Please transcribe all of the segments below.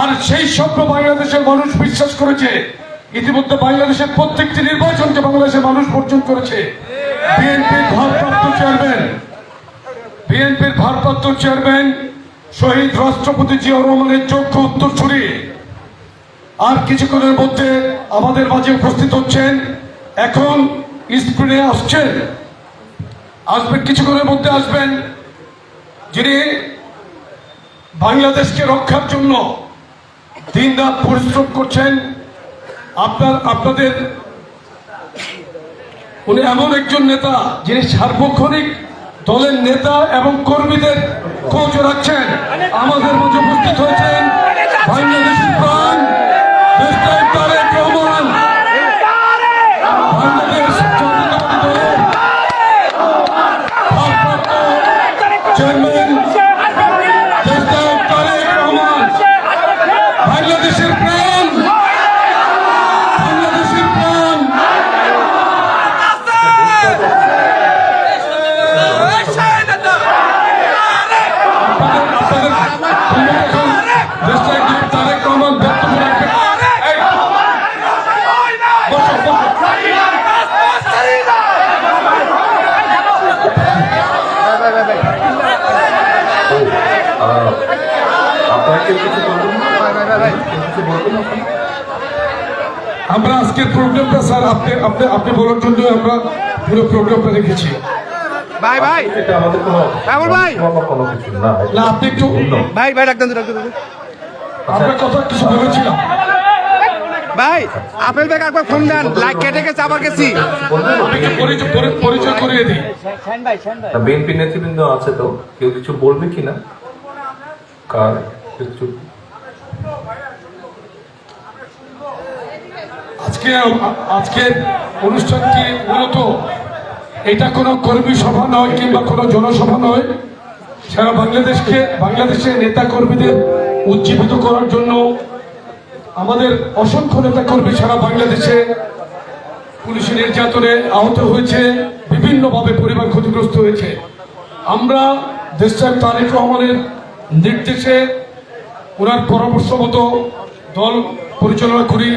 আর সেই স্বপ্ন বাংলাদেশের মানুষ বিশ্বাস করেছে। ইতিমধ্যে বাংলাদেশের প্রত্যেকটি নির্বাচনকে বাংলাদেশের মানুষ বর্জন করেছে। বিএনপির ভারপ্রাপ্ত চেয়ারম্যান, বিএনপির ভারপ্রাপ্ত চেয়ারম্যান শহীদ রাষ্ট্রপতি জিয়াউর রহমানের যোগ্য উত্তরসূরি। আর কিছুক্ষণের মধ্যে আমাদের মাঝে উপস্থিত হচ্ছেন, এখন স্ক্রিনে আসছেন। আসবেন, কিছুক্ষণের মধ্যে আসবেন, যিনি বাংলাদেশকে রক্ষার জন্য দিন রাত পরিশ্রম করছেন। আপনার, আপনাদের, উনি এমন একজন নেতা যিনি সার্বক্ষণিক দলের নেতা এবং কর্মীদের খোঁজ রাখছেন। আমাদের মধ্যে উপস্থিত হয়েছেন বাংলাদেশের প্রাণ। পুরো প্রোগ্রামটা রেখেছি ভাই ভাই। এটা আমাদের ভাই! না না আপনি একটু। ভাই ভাই ডাক্তার ডাক্তার আপনার কথা কিছু বলেছিলাম ভাই আপেল ভাই একবার ফোন দেন লাইক কেটে গেছে আবার গেছি। পরিচয় করিয়ে দিই। বিএনপি নেতৃবৃন্দ আছে তো কেউ কিছু বলবে কি না কার কিছু? আজকে আজকের অনুষ্ঠানটি মূলত এটা কোনো কর্মী সভা নয় কিংবা কোনো জনসভা নয়। সারা বাংলাদেশকে, বাংলাদেশের নেতা কর্মীদের উজ্জীবিত করার জন্য আমাদের অসংখ্য নেতা কর্মী সারা বাংলাদেশে পুলিশের নির্যাতনে আহত হয়েছে, বিভিন্নভাবে পরিবার ক্ষতিগ্রস্ত হয়েছে। আমরা দেশটার তারেক রহমানের নির্দেশে ওনার পরামর্শ মতো দল পরিচালনা করি।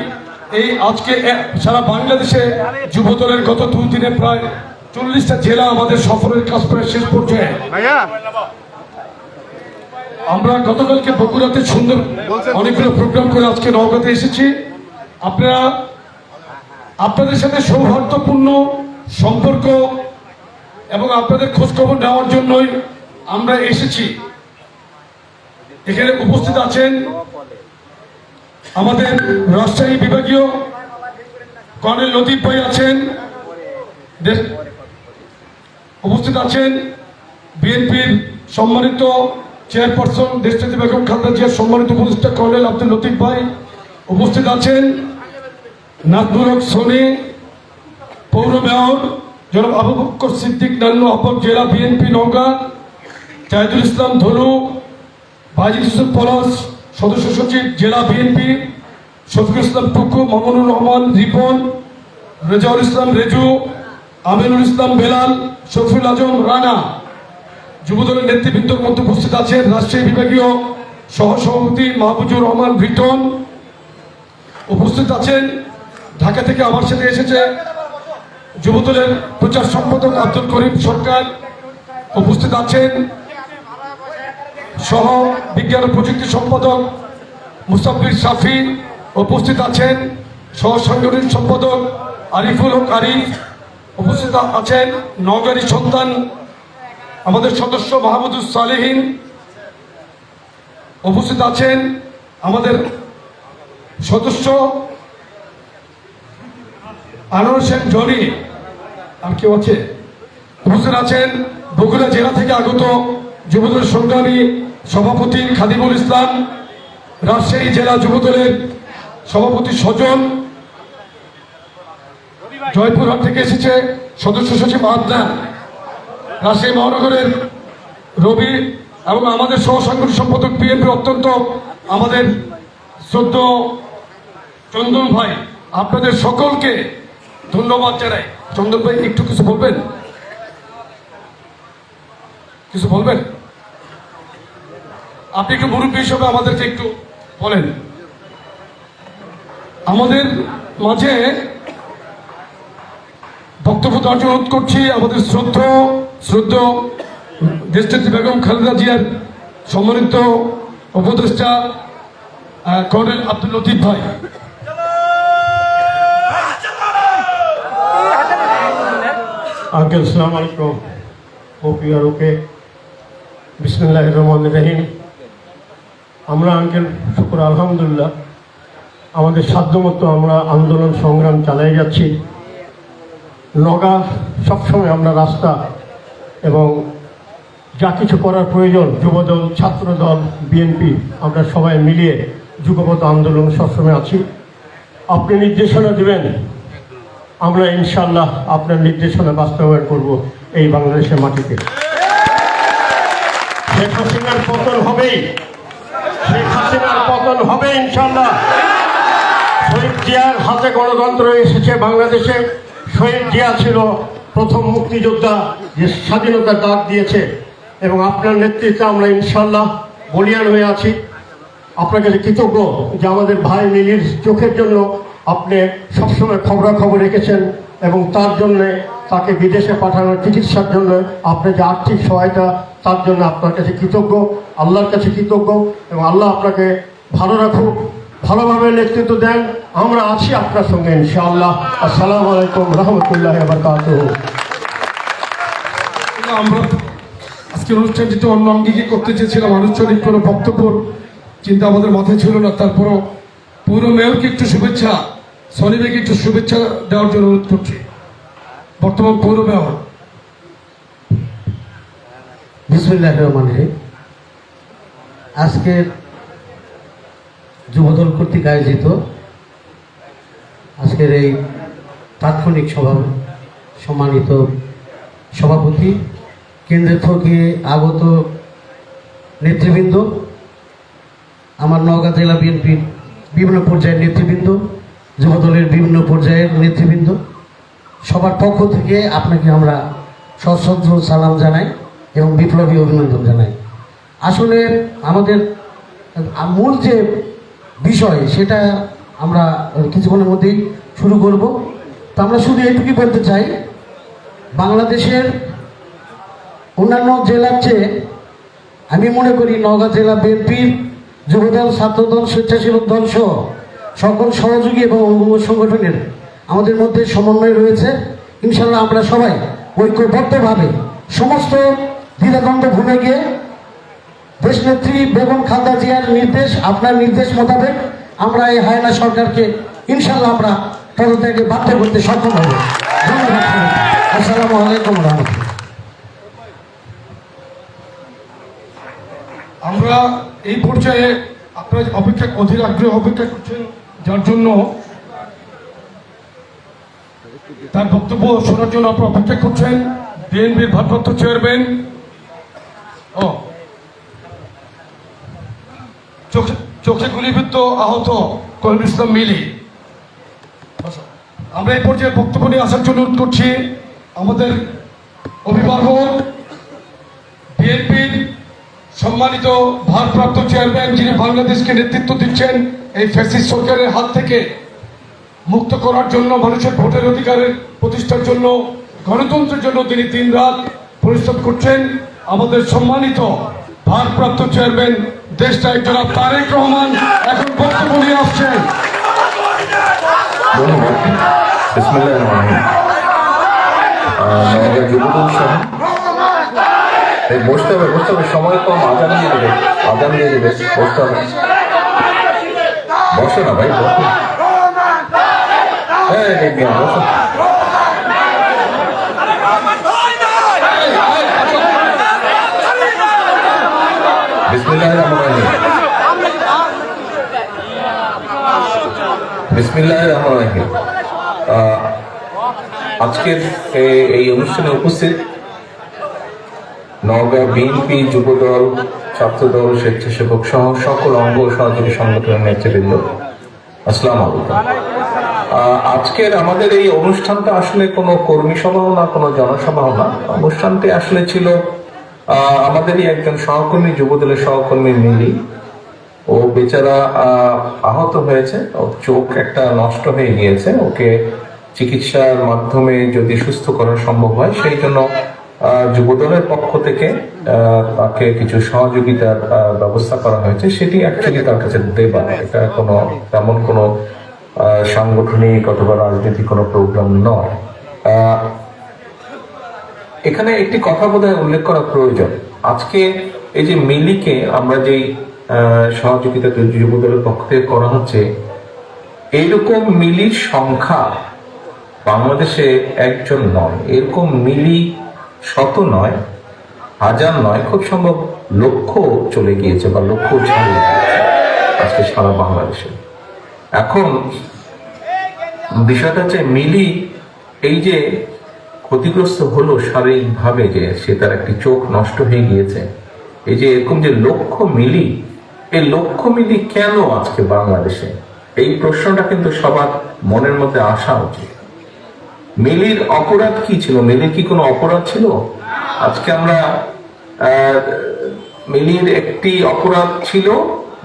এই আজকে সারা বাংলাদেশে যুব দলের গত দুই দিনে প্রায় চল্লিশটা জেলা আমাদের সফরের কাজ প্রায় শেষ পর্যায়ে। আমরা গতকালকে বগুড়াতে সুন্দর অনেকগুলো প্রোগ্রাম করে আজকে নওগাঁতে এসেছি। আপনারা আপনাদের সাথে সৌহার্দ্যপূর্ণ সম্পর্ক এবং আপনাদের খোঁজখবর নেওয়ার জন্যই আমরা এসেছি। এখানে উপস্থিত আছেন আমাদের রাজশাহী বিভাগীয় কর্নেল লতিফ ভাই আছেন। উপস্থিত আছেন বিএনপির সম্মানিত চেয়ারপারসন দেশনেত্রী বেগম খালেদা জিয়ার সম্মানিত উপদেষ্টা কর্নেল আব্দুল লতিফ ভাই। উপস্থিত আছেন নাজমুল হক সোনি, পৌর মেয়র জনাব আবু বক্কর সিদ্দিক নান্নু আহ্বায়ক জেলা বিএনপি নৌকা জাহিদুল ইসলাম ধনু, বাজিদ ইউসুফ পলাশ, সদস্য সচিব জেলা বিএনপি, শফিকুল ইসলাম টুকু, মামুনুর রহমান, রিপন, রেজাউল ইসলাম রেজু আমিনুল ইসলাম বেলাল, শফিউল আজম রানা। যুবদলের নেতৃবৃন্দর মধ্যে উপস্থিত আছেন রাষ্ট্রীয় বিভাগীয় সহসভাপতি মাহবুজুর রহমান রিটন উপস্থিত আছেন, ঢাকা থেকে আমার সাথে এসেছে যুবদলের প্রচার সম্পাদক আব্দুল করিম সরকার। উপস্থিত আছেন সহ বিজ্ঞান ও প্রযুক্তি সম্পাদক মুসাফির শাফি। উপস্থিত আছেন সহ সাংগঠনিক সম্পাদক আরিফুল হক আরিফ। উপস্থিত আছেন নগারী সন্তান, আমাদের সদস্য মাহমুদুল সালেহীন। উপস্থিত আছেন আমাদের সদস্য আনোয়ার সেন জনি। আর কেউ আছে? উপস্থিত আছেন বগুড়া জেলা থেকে আগত যুবদলের সংগ্রামী সভাপতি খাদিমুল ইসলাম। রাজশাহী জেলা যুবদলের সভাপতি সজল। জয়পুরহাট থেকে এসেছে সদস্য সচিব আদনান রাজশাহী মহানগরের রবি এবং আমাদের সহসাংগঠনিক সম্পাদক বিএনপি অত্যন্ত আমাদের শ্রদ্ধ চন্দন ভাই। আপনাদের সকলকে ধন্যবাদ জানাই। চন্দন ভাই, একটু কিছু বলবেন? কিছু বলবেন? আপনি একটু মুরব্বী হিসেবে আমাদেরকে একটু বলেন। আমাদের মাঝে বক্তব্য দেওয়ার জন্য অনুরোধ করছি, আমাদের শ্রদ্ধ শ্রদ্ধ দেশনেত্রী বেগম খালেদা জিয়ার সম্মানিত উপদেষ্টা কর্নেল আব্দুল লতিফ ভাই। আঙ্কেল, সালাম আলাইকুম। ওপি আর ওকে। বিসমুল্লাহ রহমান রহিম। আমরা আঙ্কেল, শুক্র, আলহামদুলিল্লাহ। আমাদের সাধ্যমতো আমরা আন্দোলন সংগ্রাম চালিয়ে যাচ্ছি। নগা সবসময় আমরা রাস্তা এবং যা কিছু করার প্রয়োজন, যুবদল, ছাত্রদল বিএনপি আমরা সবাই মিলিয়ে যুগপথ আন্দোলন সবসময় আছি। আপনি নির্দেশনা দেবেন, আমরা ইনশাল্লাহ আপনার নির্দেশনা বাস্তবায়ন করব এই বাংলাদেশের মাটিতে। শেখ হাসিনার পতন হবেই। শেখ হাসিনার পতন হবে ইনশাল্লাহ শহীদ জিয়ার হাতে গণতন্ত্র এসেছে বাংলাদেশে। শহীদ জিয়া ছিল প্রথম মুক্তিযোদ্ধা যে স্বাধীনতার ডাক দিয়েছে। এবং আপনার নেতৃত্বে আমরা ইনশাল্লাহ বলিয়ান হয়ে আছি। আপনার কাছে কৃতজ্ঞ যে আমাদের ভাই মিলির চোখের জন্য আপনি সবসময় খবরাখবর রেখেছেন এবং তার জন্য তাকে বিদেশে পাঠানোর চিকিৎসার জন্য আপনি যে আর্থিক সহায়তা, তার জন্য আপনার কাছে কৃতজ্ঞ, আল্লাহর কাছে কৃতজ্ঞ এবং আল্লাহ আপনাকে ভালো রাখুক। ভালোভাবে নেতৃত্ব দেন। আমরা আছি আপনার সঙ্গে ইনশাআল্লাহ। আসসালামু আলাইকুম রহমতুল্লাহ বারকাতুহ। আমরা আজকে অনুষ্ঠানটিতে অন্য অঙ্গীকে করতে চেয়েছিলাম আনুষ্ঠানিক কোনো বক্তব্য চিন্তা আমাদের মাথায় ছিল না। তারপরও পুরো মেয়রকে একটু শুভেচ্ছা সনিবেকে একটু শুভেচ্ছা দেওয়ার জন্য অনুরোধ করছি। বর্তমান পৌর মেয়র। বিসমুল্লাহ রহমান আজকের যুবদল কর্তৃক আয়োজিত আজকের এই তাৎক্ষণিক সভা, সম্মানিত সভাপতি, কেন্দ্র থেকে আগত নেতৃবৃন্দ, আমার নওগাঁ জেলা বিএনপির বিভিন্ন পর্যায়ের নেতৃবৃন্দ, যুবদলের বিভিন্ন পর্যায়ের নেতৃবৃন্দ, সবার পক্ষ থেকে আপনাকে আমরা সশ্রদ্ধ সালাম জানাই এবং বিপ্লবী অভিনন্দন জানাই। আসলে আমাদের মূল যে বিষয়, সেটা আমরা কিছুক্ষণের মধ্যেই শুরু করব। তো আমরা শুধু এটুকুই বলতে চাই, বাংলাদেশের অন্যান্য জেলার চেয়ে আমি মনে করি নওগাঁ জেলা বিএনপির যুবদল, ছাত্রদল, স্বেচ্ছাসেবক দল সহ সকল সহযোগী এবং অঙ্গ সংগঠনের আমাদের মধ্যে সমন্বয় রয়েছে। ইনশাল্লাহ আমরা সবাই ঐক্যবদ্ধভাবে সমস্ত দ্বিধাদ্বন্দ্ব গিয়ে দেশনেত্রী বেগম খালদা জিয়ার নির্দেশ, আপনার নির্দেশ মোতাবেক আমরা এই হায়না সরকারকে ইনশাল্লাহ আমরা পদত্যাগে বাধ্য করতে সক্ষম হব। আসসালামু আলাইকুম আমরা এই পর্যায়ে আপনারা অপেক্ষা অধীর আগ্রহ অপেক্ষা করছেন, যার জন্য তার বক্তব্য শোনার জন্য আপনারা অপেক্ষা করছেন। বিএনপির ভারপ্রাপ্ত চেয়ারম্যান, ও চোখে চোখে গুলিবিদ্ধ আহত কহিনুল ইসলাম মিলি। আমরা এই পর্যায়ে বক্তব্য নিয়ে আসার জন্য অনুরোধ করছি, আমাদের অভিভাবক, বিএনপির সম্মানিত ভারপ্রাপ্ত চেয়ারম্যান যিনি বাংলাদেশকে নেতৃত্ব দিচ্ছেন, এই ফ্যাসিস্ট সরকারের হাত থেকে মুক্ত করার জন্য, মানুষের ভোটের অধিকারের প্রতিষ্ঠার জন্য, গণতন্ত্রের জন্য তিনি দিন রাত পরিশ্রম করছেন। আমাদের সম্মানিত ভারপ্রাপ্ত চেয়ারম্যান দেশটা জনাব তারেক রহমান এখন বক্তব্য নিয়ে আসছেন ধন্যবাদ। এই বসতে হবে বসতে হবে। সময় কম আজান দিয়ে দেবে আজান দিয়ে দেবে। বসতে হবে। বসো না ভাই বসো। মিয়া, বসো। আজকের এই অনুষ্ঠানে উপস্থিত বিএনপি যুবদল, ছাত্রদল, স্বেচ্ছাসেবক সহ সকল অঙ্গ সহযোগী সংগঠনের নেতৃবৃন্দ, আসসালাম আজকের আমাদের এই অনুষ্ঠানটা আসলে কোনো কর্মী সভাও না, কোনো জনসভাও না। অনুষ্ঠানটি আসলে ছিল আমাদেরই একজন সহকর্মী, যুবদলের সহকর্মী মিলি। ও বেচারা আহত হয়েছে। ওর চোখ একটা নষ্ট হয়ে গিয়েছে। ওকে চিকিৎসার মাধ্যমে যদি সুস্থ করা সম্ভব হয়, সেই জন্য যুবদলের পক্ষ থেকে তাকে কিছু সহযোগিতার ব্যবস্থা করা হয়েছে। সেটি অ্যাকচুয়ালি তার কাছে দেবা। এটা কোনো তেমন কোনো সাংগঠনিক অথবা রাজনৈতিক কোনো প্রোগ্রাম নয়। এখানে একটি কথা বোধহয় উল্লেখ করা প্রয়োজন। আজকে এই যে মিলিকে আমরা যেই সহযোগিতা যুবদলের পক্ষ থেকে করা হচ্ছে, এইরকম মিলির সংখ্যা বাংলাদেশে একজন নয়। এরকম মিলি শত নয়, হাজার নয়, খুব সম্ভব লক্ষ চলে গিয়েছে বা লক্ষ ছাড়িয়ে আজকে সারা বাংলাদেশে। এখন বিষয়টা হচ্ছে মিলি এই যে ক্ষতিগ্রস্ত হলো শারীরিকভাবে যে সে তার একটি চোখ নষ্ট হয়ে গিয়েছে। এই যে এরকম যে লক্ষ্য মিলি, এই লক্ষ্য মিলি কেন আজকে বাংলাদেশে? এই প্রশ্নটা কিন্তু সবার মনের মধ্যে আসা উচিত। মিলির অপরাধ কি ছিল? মিলির কি কোনো অপরাধ ছিল? আজকে আমরা মিলির একটি অপরাধ ছিল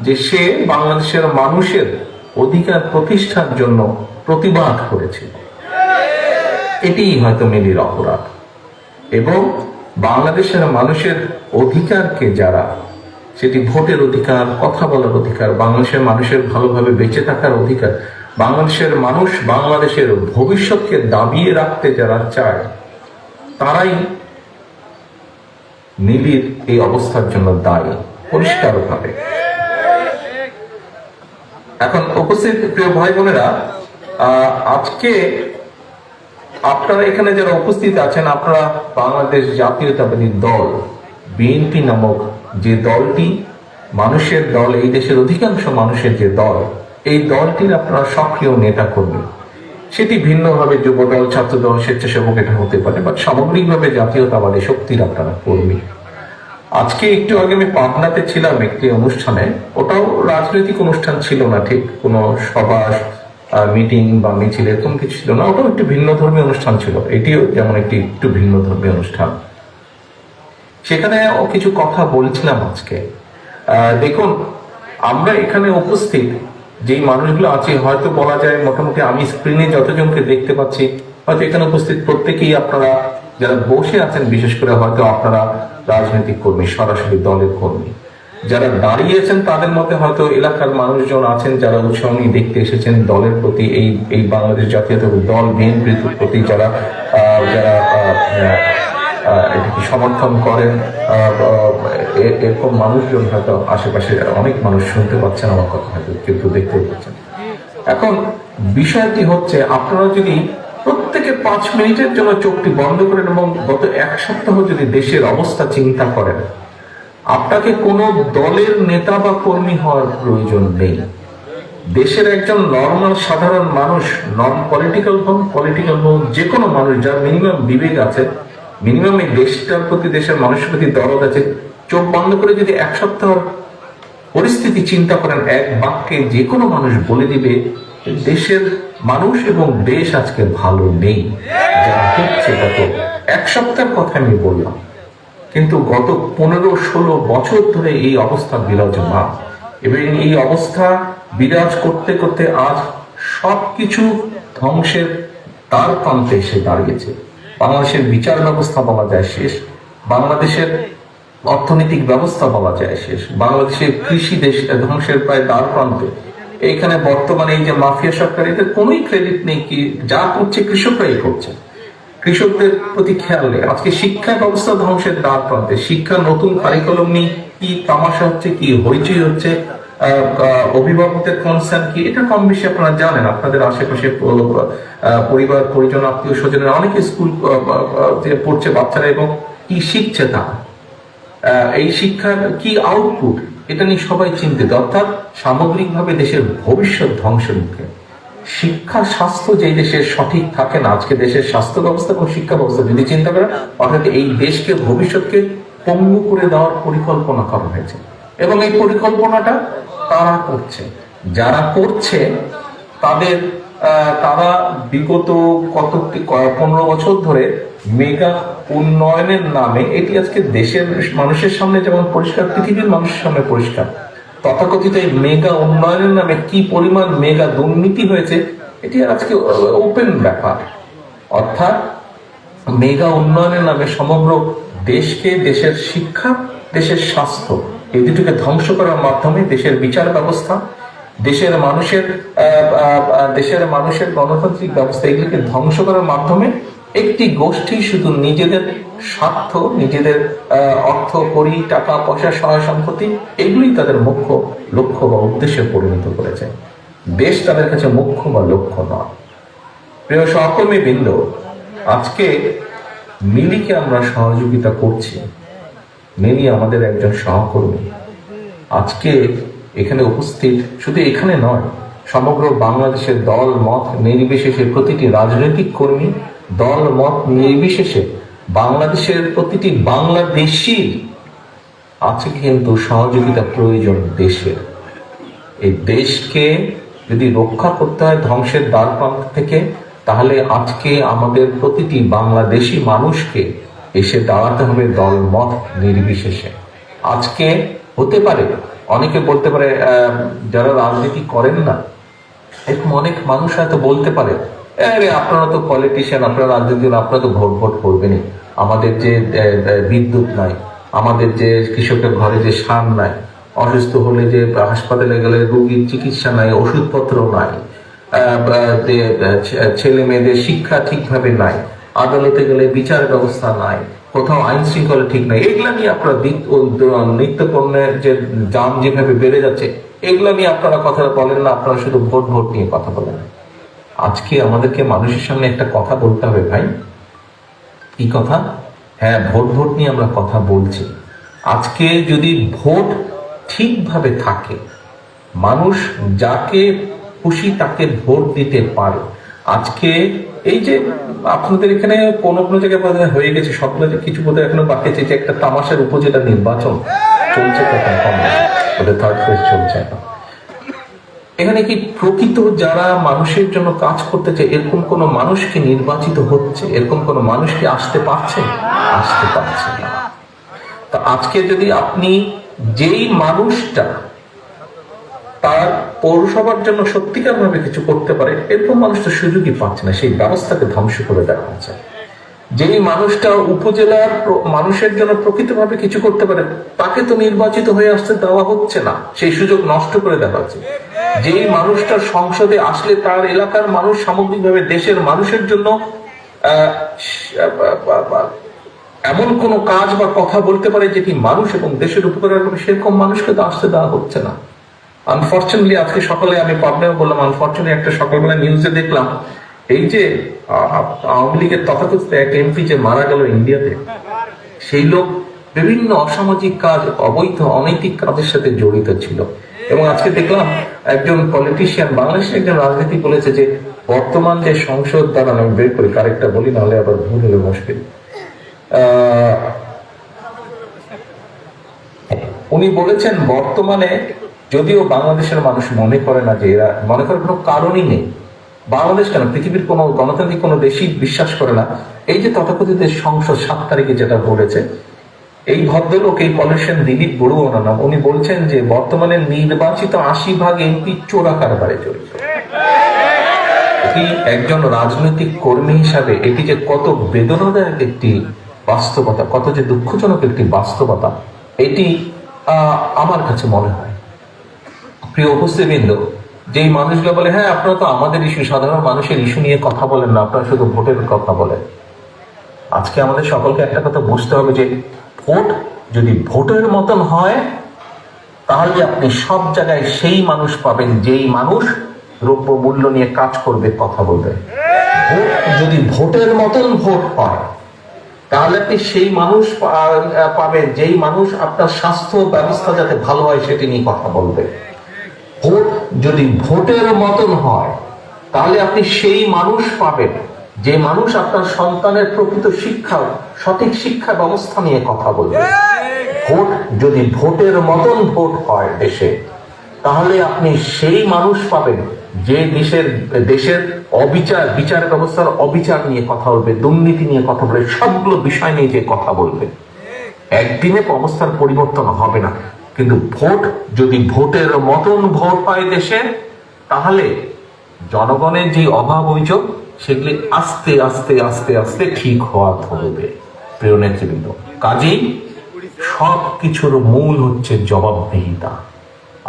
যে সে বাংলাদেশের মানুষের অধিকার প্রতিষ্ঠার জন্য প্রতিবাদ করেছিল। এটি হয়তো মিলির অপরাধ। এবং বাংলাদেশের মানুষের অধিকারকে যারা, সেটি ভোটের অধিকার, কথা বলার অধিকার, বাংলাদেশের মানুষের ভালোভাবে বেঁচে থাকার অধিকার, বাংলাদেশের মানুষ বাংলাদেশের ভবিষ্যৎকে দাবিয়ে রাখতে যারা চায়, তারাই নীলির এই অবস্থার জন্য দায়ী, পরিষ্কারভাবে। এখন উপস্থিত প্রিয় ভাই বোনেরা আজকে আপনারা এখানে যারা উপস্থিত আছেন, আপনারা বাংলাদেশ জাতীয়তাবাদী দল, বিএনপি নামক যে দলটি, মানুষের দল, এই দেশের অধিকাংশ মানুষের যে দল, এই দলটির আপনারা সক্রিয় নেতা কর্মী। সেটি ভিন্নভাবে যুব দল ছাত্র দল স্বেচ্ছাসেবক, এটা হতে পারে বাট সামগ্রিকভাবে জাতীয়তাবাদী শক্তির আপনারা কর্মী। আজকে একটু আগে আমি পাবনাতে ছিলাম একটি অনুষ্ঠানে, ওটাও রাজনৈতিক অনুষ্ঠান ছিল না ঠিক, কোনো সভা মিটিং বা মিছিল এরকম কিছু ছিল না, ওটাও একটি ভিন্ন ধর্মীয় অনুষ্ঠান ছিল। এটিও যেমন একটি, একটু ভিন্ন ধর্মীয় অনুষ্ঠান। সেখানে কিছু কথা বলছিলাম আজকে। দেখুন, আমরা এখানে উপস্থিত, যেই মানুষগুলো আছে, হয়তো বলা যায় মোটামুটি আমি স্ক্রিনে যতজনকে দেখতে পাচ্ছি, হয়তো এখানে উপস্থিত প্রত্যেকেই আপনারা যারা বসে আছেন, বিশেষ করে হয়তো আপনারা রাজনৈতিক কর্মী, সরাসরি দলের কর্মী। যারা দাঁড়িয়েছেন তাদের মধ্যে হয়তো এলাকার মানুষজন আছেন যারা উৎসাহ দেখতে এসেছেন দলের প্রতি, এই এই বাংলাদেশ জাতীয়তাবাদী দল, বিএনপির প্রতি যারা যারা সমর্থন করেন এরকম মানুষজন হয়তো আশেপাশে অনেক মানুষ শুনতে পাচ্ছেন, আমার কথা হয়তো কিন্তু দেখতে পাচ্ছেন। এখন বিষয়টি হচ্ছে, আপনারা যদি প্রত্যেকে পাঁচ মিনিটের জন্য চোখটি বন্ধ করেন এবং গত এক সপ্তাহ যদি দেশের অবস্থা চিন্তা করেন আপনাকে কোনো দলের নেতা বা কর্মী হওয়ার প্রয়োজন নেই। দেশের একজন নর্মাল সাধারণ মানুষ নন পলিটিক্যাল হোক পলিটিক্যাল হোক, যে কোনো মানুষ, যার মিনিমাম বিবেক আছে মিনিমাম এই দেশটার প্রতি, দেশের মানুষের প্রতি দরদ আছে, চোখ বন্ধ করে যদি এক সপ্তাহ পরিস্থিতি চিন্তা করেন, এক বাক্যে যে কোনো মানুষ বলে দিবে, দেশের মানুষ এবং দেশ আজকে ভালো নেই। যা হচ্ছে গত এক সপ্তাহের কথা আমি বললাম। কিন্তু গত পনেরো ষোলো বছর ধরে এই অবস্থা বিরাজমান। এবং এই অবস্থা বিরাজ করতে করতে আজ সবকিছু ধ্বংসের তার প্রান্তে এসে দাঁড়িয়েছে। বাংলাদেশের বিচার ব্যবস্থা বলা যায় শেষ বাংলাদেশের অর্থনৈতিক ব্যবস্থা বলা যায় শেষ বাংলাদেশের কৃষি দেশ ধ্বংসের প্রায় দ্বার প্রান্তে এইখানে বর্তমানে এই যে মাফিয়া সরকার এদের কোনোই ক্রেডিট নেই কি যা করছে কৃষকরাই করছে। কৃষকদের প্রতি খেয়াল নেই আজকে শিক্ষা ব্যবস্থা ধ্বংসের দ্বার প্রান্তে। শিক্ষা নতুন কারিকুলাম নিয়ে কি তামাশা হচ্ছে কি হইচই হচ্ছে অভিভাবকদের কনসার্ন কি এটা কম বেশি আপনারা জানেন। আপনাদের আশেপাশে পরিবার পরিজন আত্মীয় স্বজনের অনেকে স্কুল পড়ছে বাচ্চারা এবং কি শিখছে আহ, এই শিক্ষার কি আউটপুট এটা নিয়ে সবাই চিন্তিত। অর্থাৎ সামগ্রিকভাবে দেশের ভবিষ্যৎ ধ্বংসের মুখে। শিক্ষা, স্বাস্থ্য যে দেশের সঠিক থাকে না, আজকে দেশের স্বাস্থ্য ব্যবস্থা এবং শিক্ষা ব্যবস্থা, যদি চিন্তা করেন, অর্থাৎ এই দেশকে ভবিষ্যৎকে পঙ্গু করে দেওয়ার পরিকল্পনা করা হয়েছে। এবং এই পরিকল্পনাটা তারা করছে। যারা করছে, তাদের তারা বিগত কত পনেরো বছর ধরে মেগা উন্নয়নের নামে, এটি আজকে দেশের মানুষের সামনে যেমন পরিষ্কার, পৃথিবীর মানুষের সামনে পরিষ্কার তথাকথিত এই মেগা উন্নয়নের নামে কি পরিমাণ মেগা দুর্নীতি হয়েছে, এটি আজকে ওপেন ব্যাপার। অর্থাৎ মেগা উন্নয়নের নামে সমগ্র দেশকে দেশের শিক্ষা, দেশের স্বাস্থ্য, এই দুটোকে ধ্বংস করার মাধ্যমে দেশের বিচার ব্যবস্থা, দেশের মানুষের দেশের মানুষের গণতান্ত্রিক ব্যবস্থা, এগুলিকে ধ্বংস করার মাধ্যমে একটি গোষ্ঠী শুধু নিজেদের স্বার্থ, নিজেদের অর্থ করি টাকা, পয়সা, সহায় সম্পত্তি, এগুলি তাদের মুখ্য লক্ষ্য বা উদ্দেশ্যে পরিণত করেছে। দেশ তাদের কাছে মুখ্য বা লক্ষ্য নয়। প্রিয় সহকর্মী বৃন্দ, আজকে মিলিকে আমরা সহযোগিতা করছি। মিলি আমাদের একজন সহকর্মী। আজকে এখানে উপস্থিত শুধু এখানে নয়, সমগ্র বাংলাদেশের দল, মত, নির্বিশেষে প্রতিটি রাজনৈতিক কর্মী দল মত নির্বিশেষে বাংলাদেশের প্রতিটি বাংলাদেশি আছে কিন্তু সহযোগিতা প্রয়োজন দেশের। এই দেশকে যদি রক্ষা করতে হয় ধ্বংসের দ্বার প্রান্ত থেকে, তাহলে আজকে আমাদের প্রতিটি বাংলাদেশি মানুষকে এসে দাঁড়াতে হবে দল মত নির্বিশেষে। আজকে হতে পারে, অনেকে বলতে পারে যারা রাজনীতি করেন না, এরকম অনেক মানুষ হয়তো বলতে পারে আরে আপনারা তো পলিটিশিয়ান আপনারা রাজনীতি আপনারা তো ভোট ভোট করবেনই। আমাদের যে বিদ্যুৎ নাই, আমাদের যে কৃষকের ঘরে যে সার নাই, অসুস্থ হলে যে হাসপাতালে গেলে রোগীর চিকিৎসা নাই, ওষুধপত্র নাই ছেলে মেয়েদের শিক্ষা ঠিকভাবে নাই, আদালতে গেলে বিচার ব্যবস্থা নাই, কোথাও আইন শৃঙ্খলা ঠিক নাই, এগুলা নিয়ে আপনারা দিক- ও, দ- নিত্য পণ্যের যে দাম যেভাবে বেড়ে যাচ্ছে, এগুলা নিয়ে আপনারা কথা বলেন না, আপনারা শুধু ভোট ভোট নিয়ে কথা বলেন। আজকে আমাদেরকে মানুষের সামনে একটা কথা বলতে হবে ভাই। কি কথা? হ্যাঁ ভোট ভোট নিয়ে আমরা কথা বলছি। আজকে যদি ভোট ঠিকভাবে থাকে, মানুষ যাকে খুশি তাকে ভোট দিতে পারে। আজকে এই যে আপনাদের এখানে কোন কোন জায়গায় হয়ে গেছে সবগুলো কিছু বোধহয় এখনও বাকি আছে, যে একটা তামাশার উপজেলা নির্বাচন চলছে কথা কম। ওদের থার্ড ফেজ চলছে এখন। এখানে কি প্রকৃত যারা মানুষের জন্য কাজ করতে চায়, এরকম কোন মানুষ কি নির্বাচিত হচ্ছে? এরকম কোন মানুষ কি আসতে পারছে? আসতে পারছে না। তা আজকে যদি আপনি যেই মানুষটা তার পৌরসভার জন্য সত্যিকার ভাবে কিছু করতে পারে, এরকম মানুষ তো সুযোগই পাচ্ছে না, সেই ব্যবস্থাকে ধ্বংস করে দেওয়া হচ্ছে। যেই মানুষটা উপজেলার মানুষের জন্য প্রকৃতভাবে কিছু করতে পারে, তাকে তো নির্বাচিত হয়ে আসতে দেওয়া হচ্ছে না, সেই সুযোগ নষ্ট করে দেওয়া হচ্ছে। যেই মানুষটা সংসদে আসলে তার এলাকার মানুষ সামগ্রিকভাবে দেশের মানুষের জন্য এমন কোন কাজ বা কথা বলতে পারে যেটি মানুষ এবং দেশের উপকার সেরকম মানুষকে তো আসতে দেওয়া হচ্ছে না। আনফর্চুনেটলি আজকে সকালে আমি পাবনায় বললাম আনফর্চুনেটলি একটা সকালবেলা নিউজে দেখলাম, এই যে আওয়ামী লীগের তথাকথিত এক এমপি যে মারা গেল ইন্ডিয়াতে, সেই লোক বিভিন্ন অসামাজিক কাজ, অবৈধ, অনৈতিক কাজের সাথে জড়িত ছিল। এবং আজকে দেখলাম একজন পলিটিশিয়ান বাংলাদেশের একজন রাজনীতি বলেছে যে, বর্তমান যে সংসদ দ্বারা আমি বের করি, কারেক্টটা বলি, নাহলে আবার ভুল হলে মুশকিল উনি বলেছেন, বর্তমানে যদিও বাংলাদেশের মানুষ মনে করে না যে এরা, মনে করে কোনো কারণই নেই। বাংলাদেশ কেন? পৃথিবীর কোনো গণতান্ত্রিক কোনো দেশই বিশ্বাস করে না। এই যে তথাকথিত সংসদ সাত তারিখে যেটা বলেছে এই ভদ্রলোক এই পলিউশন দিলীপ বড়ুয়া নাম। উনি বলছেন যে, বর্তমানে নির্বাচিত আশি ভাগ এমপি চোরা কারবারে জড়িত। একজন রাজনৈতিক কর্মী হিসাবে এটি যে কত বেদনাদায়ক একটি বাস্তবতা, কত যে দুঃখজনক একটি বাস্তবতা, এটি আমার কাছে মনে হয়। প্রিয় উপস্থিতবৃন্দ, যেই মানুষগুলো বলে হ্যাঁ আপনারা তো আমাদের ইস্যু সাধারণ মানুষের ইস্যু নিয়ে কথা বলেন না, আপনারা শুধু ভোটের কথা বলেন। আজকে আমাদের সকলকে একটা কথা বুঝতে হবে যে ভোট যদি ভোটের মতন হয়, তাহলে আপনি সব জায়গায় সেই মানুষ পাবেন যেই মানুষ দ্রব্য মূল্য নিয়ে কাজ করবে, কথা বলবে। ভোট যদি ভোটের মতন ভোট হয়, তাহলে আপনি সেই মানুষ পাবেন যেই মানুষ আপনার স্বাস্থ্য ব্যবস্থা যাতে ভালো হয় সেটি নিয়ে কথা বলবে। ভোট যদি ভোটের মতন হয়, তাহলে আপনি সেই মানুষ পাবেন যে মানুষ আপনার সন্তানের প্রকৃত শিক্ষা, সঠিক শিক্ষা ব্যবস্থা নিয়ে কথা বলবে। ভোট যদি ভোটের মতন ভোট হয় দেশে, তাহলে আপনি সেই মানুষ পাবেন যে দেশের দেশের অবিচার, বিচার ব্যবস্থার অবিচার নিয়ে কথা বলবে, দুর্নীতি নিয়ে কথা বলবে, সবগুলো বিষয় নিয়ে যে কথা বলবে। একদিনে অবস্থার পরিবর্তন হবে না। কিন্তু ভোট, যদি ভোটের মতন ভোট পায় দেশে, তাহলে জনগণের যে অভাব অভিযোগ সেগুলি আস্তে আস্তে আস্তে আস্তে ঠিক হওয়া ধরবে প্রিয় নেতৃবৃন্দ, কাজেই সব কিছুর মূল হচ্ছে জবাবদিহিতা।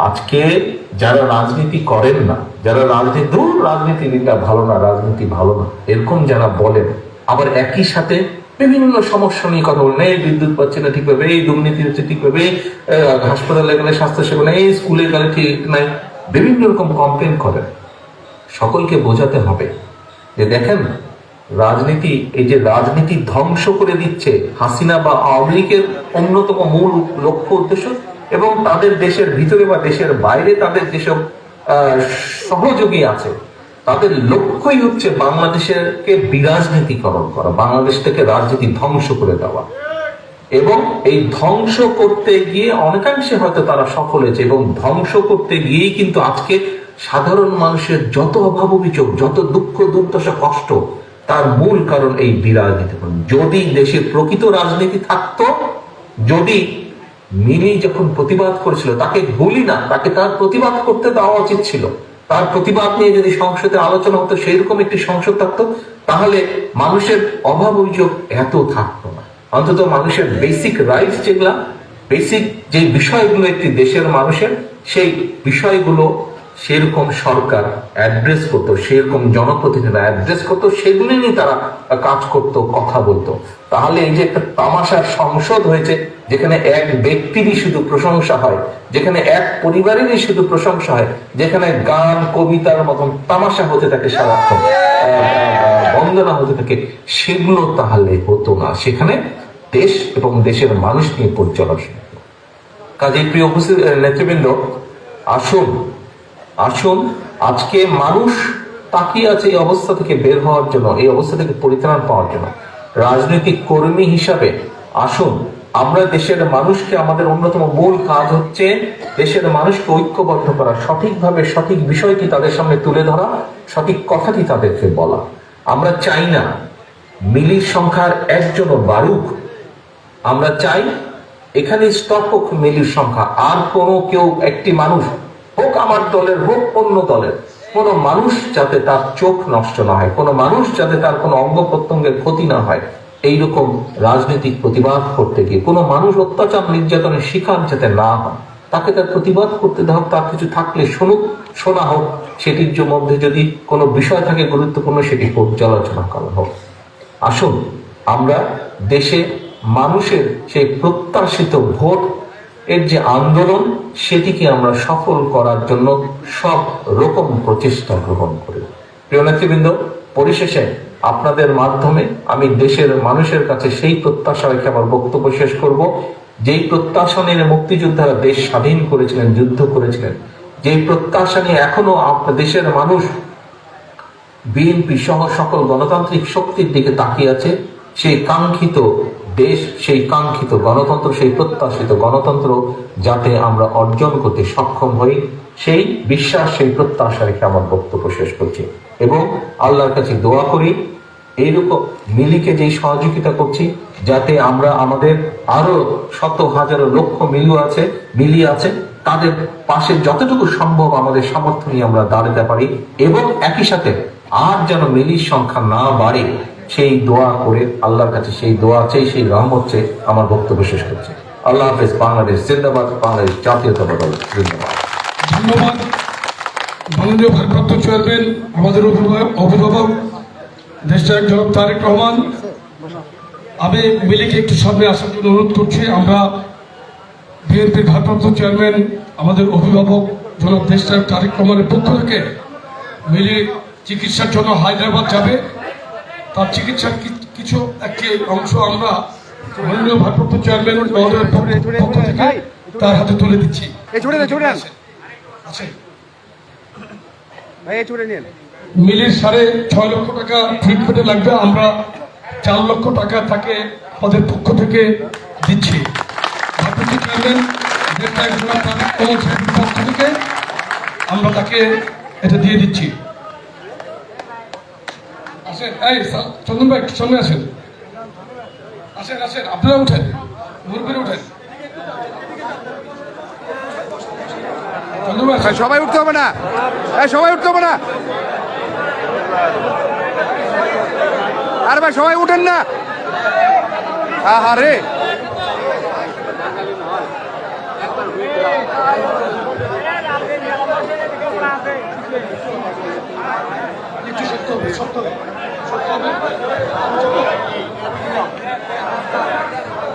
আজকে যারা রাজনীতি করেন না, যারা রাজনীতি, দূর রাজনীতিবিদরা ভালো না, রাজনীতি ভালো না, এরকম যারা বলেন, আবার একই সাথে বিভিন্ন সমস্যা নিয়ে কথা বলেন, এই বিদ্যুৎ পাচ্ছে না ঠিকভাবে, এই দুর্নীতি হচ্ছে ঠিকভাবে হাসপাতালে গেলে স্বাস্থ্য সেবা এই স্কুলে গেলে ঠিক নাই। বিভিন্ন রকম কমপ্লেন করেন। সকলকে বোঝাতে হবে যে দেখেন, রাজনীতি, এই যে রাজনীতি ধ্বংস করে দিচ্ছে হাসিনা বা আওয়ামী লীগের অন্যতম মূল লক্ষ্য উদ্দেশ্য এবং তাদের দেশের ভিতরে বা দেশের বাইরে তাদের যেসব সহযোগী আছে, তাদের লক্ষ্যই হচ্ছে বাংলাদেশেরকে বিরাজনীতিকরণ করা, বাংলাদেশ থেকে রাজনীতি ধ্বংস করে দেওয়া। এবং এই ধ্বংস করতে গিয়ে অনেকাংশে হয়তো তারা সফল হয়েছে এবং ধ্বংস করতে গিয়েই কিন্তু আজকে সাধারণ মানুষের যত অভাব অভিযোগ যত দুঃখ, দুর্দশা, কষ্ট, তার মূল কারণ এই বিরাজনীতি যদি দেশে প্রকৃত রাজনীতি থাকতো, যদি মিলি যখন প্রতিবাদ করেছিল, তাকে ভুলি না, তাকে তার প্রতিবাদ করতে দেওয়া উচিত ছিল। তার প্রতিবাদ নিয়ে যদি সংসদে আলোচনা হতো সেই রকম একটি সংসদ থাকতো, তাহলে মানুষের অভাব অভিযোগ এত থাকতো না। অন্তত মানুষের বেসিক রাইটস যেগুলা বেসিক যে বিষয়গুলো একটি দেশের মানুষের, সেই বিষয়গুলো সেরকম সরকার অ্যাড্রেস করতো, সেরকম জনপ্রতিনিধিরা অ্যাড্রেস করতো সেগুলি নিয়ে তারা কাজ করতো, কথা বলতো তাহলে এই যে একটা তামাশার সংসদ হয়েছে, যেখানে এক ব্যক্তিরই শুধু প্রশংসা হয়, যেখানে এক পরিবারেরই শুধু প্রশংসা হয়, যেখানে গান, কবিতার মতন তামাশা হতে থাকে সারাক্ষণ বন্দনা হতে থাকে, সেগুলো তাহলে হতো না সেখানে দেশ এবং দেশের মানুষ নিয়ে পরিচালনা। কাজেই প্রিয় উপস্থিত নেতৃবৃন্দ, আসুন আসুন আজকে মানুষ তাকিয়ে আছে এই অবস্থা থেকে বের হওয়ার জন্য, এই অবস্থা থেকে পরিত্রাণ পাওয়ার জন্য। রাজনৈতিক কর্মী হিসাবে, আসুন, আমরা দেশের মানুষকে আমাদের অন্যতম মূল কাজ হচ্ছে দেশের মানুষকে ঐক্যবদ্ধ করা, সঠিকভাবে সঠিক বিষয়টি তাদের সামনে তুলে ধরা, সঠিক কথাটি তাদেরকে বলা। আমরা চাই না মিলির সংখ্যার একজনও বারুক আমরা চাই এখানে স্টপ মিলির সংখ্যা, আর কোনো কেউ, একটি মানুষ হোক আমার দলের, হোক অন্য দলের। কোনো মানুষ যাতে তার চোখ নষ্ট না হয়, কোনো মানুষ যাতে তার কোনো অঙ্গ প্রত্যঙ্গের ক্ষতি না হয়, এইরকম রাজনৈতিক প্রতিবাদ করতে গিয়ে, কোনো মানুষ অত্যাচার নির্যাতনের শিকার যাতে না হয়, তাকে তার প্রতিবাদ করতে হোক, তার কিছু থাকলে শুনুক, শোনা হোক, সেটির মধ্যে যদি কোনো বিষয় থাকে গুরুত্বপূর্ণ, সেটি পর্যালোচনা করা হোক। আসুন, আমরা দেশে মানুষের সেই প্রত্যাশিত ভোট এর যে আন্দোলন, সেটিকে আমরা সফল করার জন্য সব রকম প্রচেষ্টা গ্রহণ করি। প্রিয় নেতৃবৃন্দ, পরিশেষে আপনাদের মাধ্যমে আমি দেশের মানুষের কাছে সেই প্রত্যাশা রেখে আমার বক্তব্য শেষ করব। যেই প্রত্যাশা নিয়ে মুক্তিযোদ্ধারা দেশ স্বাধীন করেছিলেন, যুদ্ধ করেছিলেন, যেই প্রত্যাশা নিয়ে এখনও দেশের মানুষ বিএনপি সহ সকল গণতান্ত্রিক শক্তির দিকে তাকিয়ে আছে, সেই কাঙ্ক্ষিত দেশ সেই কাঙ্ক্ষিত গণতন্ত্র, সেই প্রত্যাশিত গণতন্ত্র যাতে আমরা অর্জন করতে সক্ষম হই, সেই বিশ্বাস, সেই প্রত্যাশা রেখে আমার বক্তব্য শেষ করছি। এবং আল্লাহর কাছে দোয়া করি, এইরকম মিলিকে যেই সহযোগিতা করছি, যাতে আমরা আমাদের আরও শত, হাজারো, লক্ষ মিলিও আছে, মিলি আছে, তাদের পাশে যতটুকু সম্ভব আমাদের সামর্থ্য নিয়ে আমরা দাঁড়াতে পারি এবং একই সাথে আর যেন মিলির সংখ্যা না বাড়ে সেই দোয়া করে আল্লাহর কাছে সেই দোয়া চেয়ে সেই রহমত চেয়ে আমার বক্তব্য শেষ করছে। আল্লাহ হাফেজ, বাংলাদেশ জিন্দাবাদ, বাংলাদেশ জাতীয়তাবাদ জিন্দাবাদ। ধন্যবাদ। মাননীয় ভারপ্রাপ্ত চেয়ারম্যান, আমাদের অভিভাবক দেশটার জনাব তারেক রহমান। আমি মিলিকে একটু সামনে আসার জন্য অনুরোধ করছি। আমরা বিএনপির ভারপ্রাপ্ত চেয়ারম্যান, আমাদের অভিভাবক জনাব দেশটার তারেক রহমানের পক্ষ থেকে মিলি চিকিৎসার জন্য হায়দ্রাবাদ যাবে। তার চিকিৎসার কিছু একটি অংশ আমরা মাননীয় ভারপ্রাপ্ত চেয়ারম্যান মহোদয়ের পক্ষ- থেকে তার হাতে তুলে দিচ্ছি। মিলির সাড়ে ছয় লক্ষ টাকা ট্রিটমেন্টে লাগবে আমরা চার লক্ষ টাকা তাকে আমাদের পক্ষ থেকে দিচ্ছি। ভারপ্রাপ্ত চেয়ারম্যান পক্ষ থেকে আমরা তাকে এটা দিয়ে দিচ্ছি। আসেন এই চন্দন ভাই সামনে আসেন। আসেন আসেন আপনারা উঠেন মুরব্বীরা উঠেন। সবাই উঠতে হবে না। সবাই উঠতে হবে না। আরে ভাই সবাই উঠেন না। আহা রে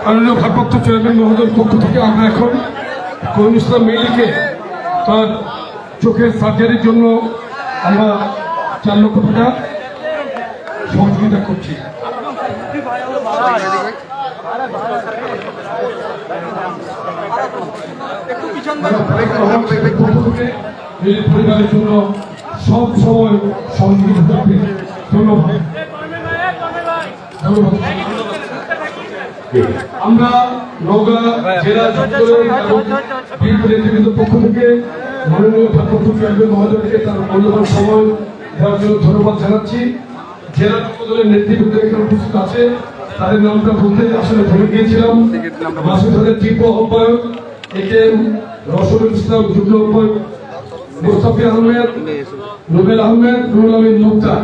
মাননীয় ভারপ্রাপ্ত চেয়ারম্যান মহোদয়ের পক্ষ থেকে আমরা এখন করিম ইসলাম মেইলিকে তার চোখের সার্জারির জন্য আমরা চার লক্ষ টাকা সহযোগিতা করছি। পরিবারের জন্য সব সময় সহযোগিতা করবে। আমরা নওগাঁ জেলা নেতৃবৃন্দের পক্ষ থেকে মাননীয় ভারপ্রাপ্ত চেয়ারম্যান তার মূল্যবান সময় দেওয়ার জন্য ধন্যবাদ জানাচ্ছি। জেলা যুক্তদলের নেতৃবৃন্দ এখানে উপস্থিত আছে। তাদের নামটা বলতে আসলে ভুলে গিয়েছিলাম। মাসুদ হাজার তীব্র আহ্বায়ক একে রসুল ইসলাম যুগ্ম আহ্বায়ক মোস্তাফি আহমেদ, নোবেল আহমেদ, নুরুল আমিন মুক্তা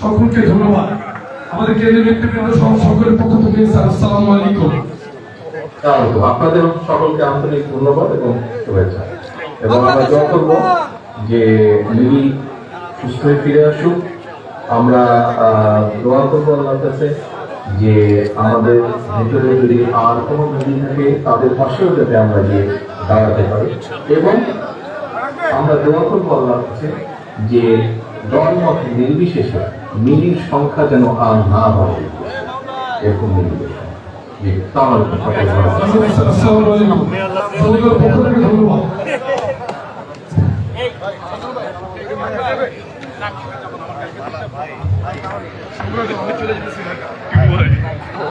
সকলকে ধন্যবাদ। আমাদের কেন্দ্রীয় নেতৃবৃন্দ সহ সকলের পক্ষ থেকে আসসালামু আলাইকুম। আপনাদের সকলকে আন্তরিক ধন্যবাদ এবং শুভেচ্ছা। এবং আমরা দোয়া করব যে লিলি সুস্থ হয়ে ফিরে আসুক। আমরা দোয়া করব আল্লাহর কাছে যে আমাদের ভেতরে যদি আর কোনো নদী থাকে তাদের পাশেও যাতে আমরা গিয়ে দাঁড়াতে পারি। এবং আমরা দোয়া করব আল্লাহর কাছে যে দল মত নির্বিশেষে মিলির সংখ্যা যেন আর না হয় এরকম মিলির জি